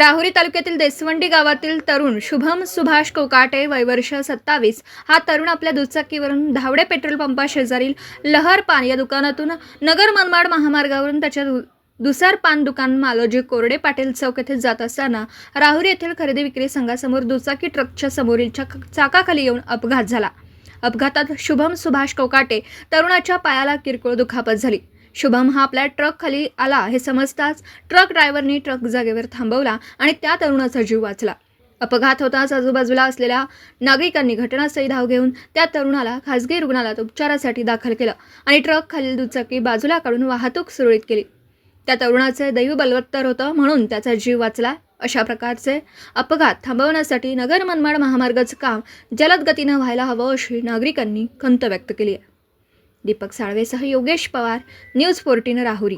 राहुरी तालुक्यातील देसवंडी गावातील तरुण शुभम सुभाष कोकाटे वयवर्ष सत्तावीस. हा तरुण आपल्या दुचाकीवरून धावडे पेट्रोल पंपा शेजारील लहर पान या दुकानातून नगर मनमाड महामार्गावरून त्याच्या दुसार पान दुकान मालोजी कोरडे पाटील चौक येथे जात असताना राहुरी येथील खरेदी विक्री संघासमोर दुचाकी ट्रकच्या समोरील चाकाखाली येऊन अपघात झाला. अपघातात शुभम सुभाष कोकाटे तरुणाच्या पायाला किरकोळ दुखापत झाली. शुभम हा आपल्या ट्रक खाली आला. हे समजताच ट्रक ड्रायव्हरनी ट्रक जागेवर थांबवला आणि त्या तरुणाचा जीव वाचला. अपघात होताच आजूबाजूला असलेल्या नागरिकांनी घटनास्थळी धाव घेऊन त्या तरुणाला खासगी रुग्णालयात उपचारासाठी दाखल केलं आणि ट्रक खालील दुचाकी बाजूला काढून वाहतूक सुरळीत केली. त्या तरुणाचे दैव बलवत्तर होतं म्हणून त्याचा जीव वाचला. अशा प्रकारचे अपघात थांबवण्यासाठी नगर मनमाड महामार्गाचं काम जलद गतीनं व्हायला हवं अशी नागरिकांनी खंत व्यक्त केली आहे. दीपक साळवेसह योगेश पवार न्यूज फोर्टीन राहुरी.